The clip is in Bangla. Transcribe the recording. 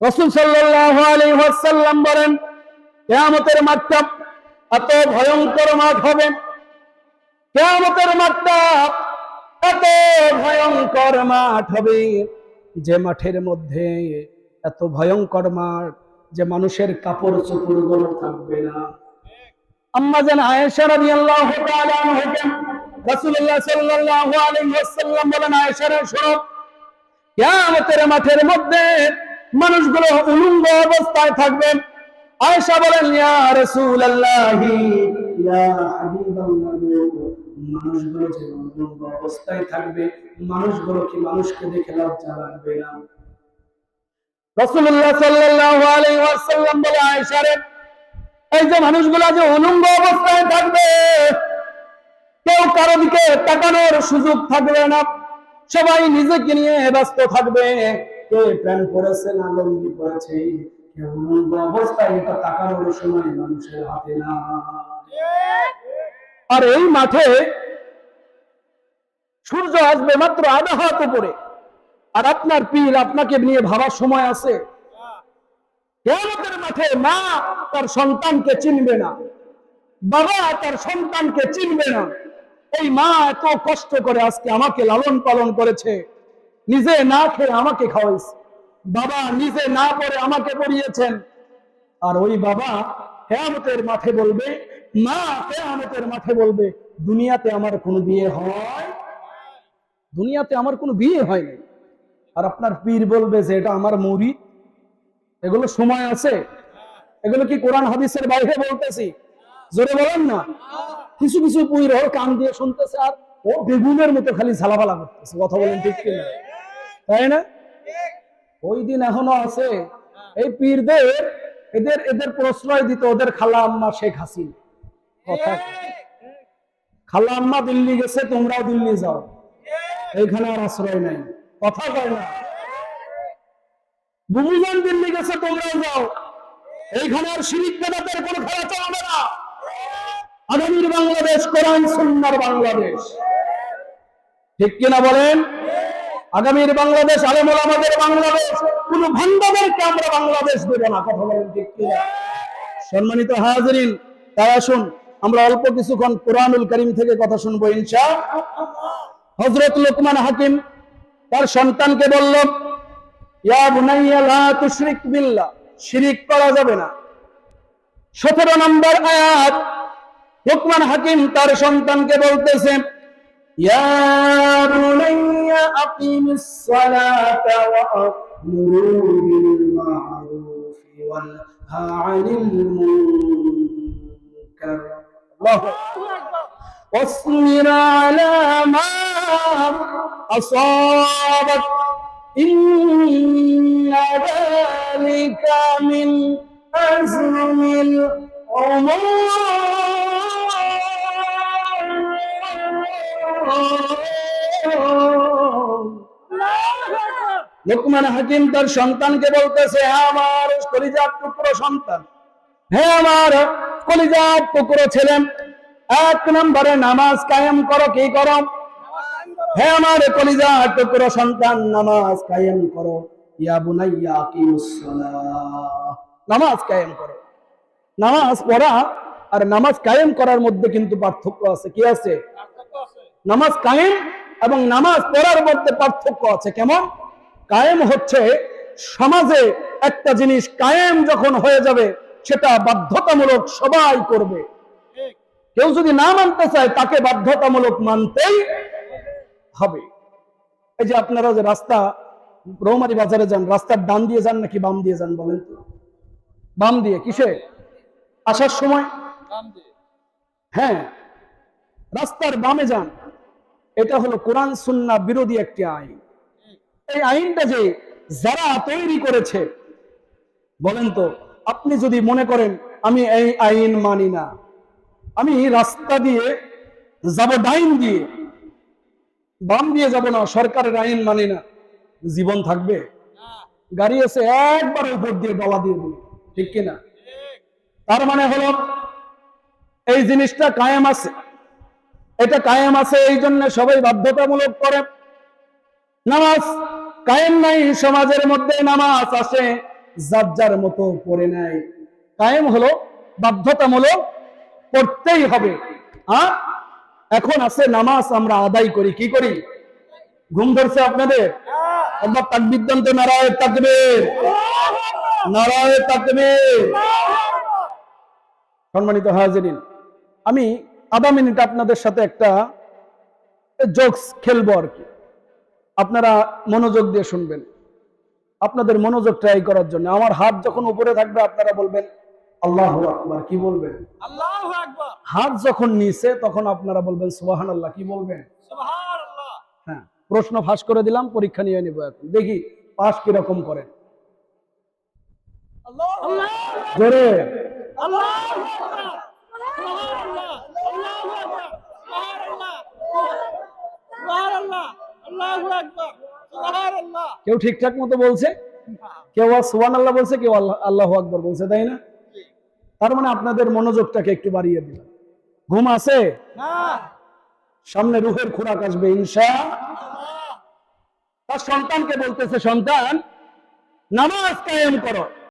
রসুল ওয়াসাল্লাম বলেন, কিয়ামতের মাঠটা এত ভয়ঙ্কর মাঠ হবে। কিয়ামতের মাঠটা এত ভয়ঙ্কর মাঠ হবে যে মাঠের মধ্যে এত ভয়ঙ্কর মাঠ যে মানুষের কাপড় চোপড়গুলো থাকবে না। আম্মা জান আয়েশা আনহা রাসূলুল্লাহ সাল্লাল্লাহু আলাইহি ওয়াসাল্লাম বলেন আয়েশা রে শোনো, কিয়ামতের মাঠের মধ্যে মানুষগুলো উলঙ্গ অবস্থায় থাকবে আয়েশা বলেন মানুষগুলো যে অবস্থায় থাকবে, মানুষগুলো কি মানুষকে দেখে লজ্জা লাগবে না? বলে এই যে মানুষগুলো যে উলঙ্গ অবস্থায় থাকবে, কেউ কারও দিকে তাকানোর সুযোগ থাকবে না। সবাই নিজেকে নিয়ে ব্যস্ত থাকবে। কে প্যান্ট পরেছে না লঙ্গি এটা তাকানোর সময় মানুষের হাতে না। আর এই মাঠে সূর্য আসবে মাত্র আধা হাত উপরে। আর আপনার পীর আপনাকে নিয়ে ভাবার সময় আছে। মাঠে মা তার সন্তানকে চিনবে না। বাবা তার সন্তানকে চিনবে না। এই মা এত কষ্ট করে আজকে আমাকে লালন পালন করেছে। নিজে না খেয়ে আমাকে খাওয়াইছে বাবা নিজে না পড়ে আমাকে পড়িয়েছেন। আর ওই বাবা কেয়ামতের মাঠে বলবে, মা, কেয়ামতের মাঠে বলবে, দুনিয়াতে আমার কোনো বিয়ে হয় দুনিয়াতে আমার কোনো বিয়ে হয়নি আর আপনার পীর বলবে যে, এটা আমার মৌরি। এগুলো সময় আছে। এগুলো কি কোরআন হাদিসের বাইরে বলতেছি? জোরে বলেন না। কিছু কিছু পুইর ওর কান দিয়ে শুনতেছে আর ও বেগুনের মতো খালি ঝালাপালা করতেছে। কথা বলেন ঠিক কিনা? তাই না? ওই দিন এখনও আছে। এই পীরদের, এদের এদের প্রশ্রয় দিত ওদের খালা আম্মা শেখ হাসিনা। খালা আম্মা দিল্লি গেছে, তোমরাও দিল্লি যাও। এইখানে আর আশ্রয় নাই। কথা কয় না? বুবুজান দিল্লি গেছে, তোমরাও যাও। এইখানে আর শিরিক বেদাতের কোনো খেলা চলবে না। আগামীর বাংলাদেশ কোরআন, সুন্নার বাংলাদেশ। ঠিক কিনা বলেন? আগামীর বাংলাদেশ, আলেমুল আমাদের বাংলাদেশ, কোন ভান্ডাদেরকে আমরা বাংলাদেশ দেব না, কথা বলেন ঠিক সম্মানিত হাজরিন, তাই আসুন, আমরা অল্প কিছুক্ষণ কোরআনুল করিম থেকে কথা শুনব ইনশা হজরত লোকমান হাকিম, তার সন্তানকে বলল, ইয়া বুনাইয়া শিরিক করা যাবে না। 17 নম্বর আয়াত, লোকমান হাকিম তার সন্তানকে বলতেছেন يا بني أقم الصلاة وأمر بالمعروف وانهى عن المنكر. الله واصبر على ما أصابك. إن ذلك من أزم الأمور. লোকমান হাকিম তার সন্তানকে বলতেছে হ্যাঁ আমার কলিজার টুকরো সন্তান। হ্যাঁ আমার কলিজার টুকরো ছেলে। এক নম্বরে নামাজ কায়েম করো কি করো? হ্যাঁ আমার কলিজা টুকরো সন্তান নামাজ কায়েম করো। ইয়া বুনাইয়া সালাহ। নামাজ কায়েম করো। নামাজ পড়া আর নামাজ কায়েম করার মধ্যে কিন্তু পার্থক্য আছে। কি আছে। নামাজ কায়েম এবং নামাজ পড়ার মধ্যে পার্থক্য আছে। কেমন? কায়েম হচ্ছে সমাজে একটা জিনিস কায়েম যখন হয়ে যাবে সেটা বাধ্যতামূলক সবাই করবে। কেউ যদি না মানতে চায় তাকে বাধ্যতামূলক মানতেই হবে। এই যে আপনারা যে রাস্তা রৌমারি বাজারে যান রাস্তার ডান দিয়ে যান নাকি বাম দিয়ে যান বলেন তো? বাম দিয়ে কিসে? আসার সময়? হ্যাঁ রাস্তার বামে যান। এটা হলো কোরআন সুন্না বিরোধী একটি আইন। এই আইনটা যে যারা তৈরি করেছে, বলেন তো, আপনি যদি মনে করেন, আমি এই আইন মানি না, আমি রাস্তা দিয়ে যাব, ডাইন দিয়ে, বাম দিয়ে যাব না, সরকারের আইন মানি না, জীবন থাকবে? গাড়ি এসে একবার উপর দিয়ে গলা দিয়ে দিল, ঠিক কিনা? তার মানে হলো, এই জিনিসটা কায়েম আছে। এটা কায়েম আছে, এই জন্য সবাই বাধ্যতামূলক করে। নামাজ কায়েম নাই, সমাজের মধ্যে নামাজ আসে যার মতো পড়ে নেয় কায়েম হলো, বাধ্যতামূলক পড়তেই হবে। হ্যাঁ এখন আছে নামাজ, আমরা আদায় করি, কি করি? ঘুম ধরছে আপনাদের? একবার তাকবির দেন তো নারায় তাকবীর। নারায় তাকবীর। সম্মানিত হাজিরিন, আমি আধা মিনিট আপনাদের সাথে একটা জোকস খেলব আর কি। আপনারা মনোযোগ দিয়ে শুনবেন। আপনাদের মনোযোগ ট্রাই করার জন্য। আমার হাত যখন উপরে থাকবে আপনারা বলবেন আল্লাহ আকবার। কি বলবেন? আল্লাহু আকবার। হাত যখন নিচে তখন আপনারা বলবেন সুবাহান আল্লাহ কি বলবেন? হ্যাঁ প্রশ্ন ফাঁস করে দিলাম পরীক্ষা নিয়ে নিব এখন। দেখি পাস কীরকম করেন আল্লাহু জোরে। আল্লাহু আকবার সুবহানাল্লাহ আল্লাহু আকবার সুবহানাল্লাহ সুবহানাল্লাহ আল্লাহু আকবার সুবহানাল্লাহ কেউ ঠিকঠাক মতো বলছে? কেউ সোহান আল্লাহ বলছে কেউ আল্লাহ আল্লাহ আকবর বলছে তাই না? তার মানে আপনাদের মনোযোগটাকে একটু বাড়িয়ে দিলাম। ঘুম আছে? সামনে রুহের খোরাক আসবে ইনশা তার সন্তানকে বলতেছে সন্তান নামাজ কায়েম করো।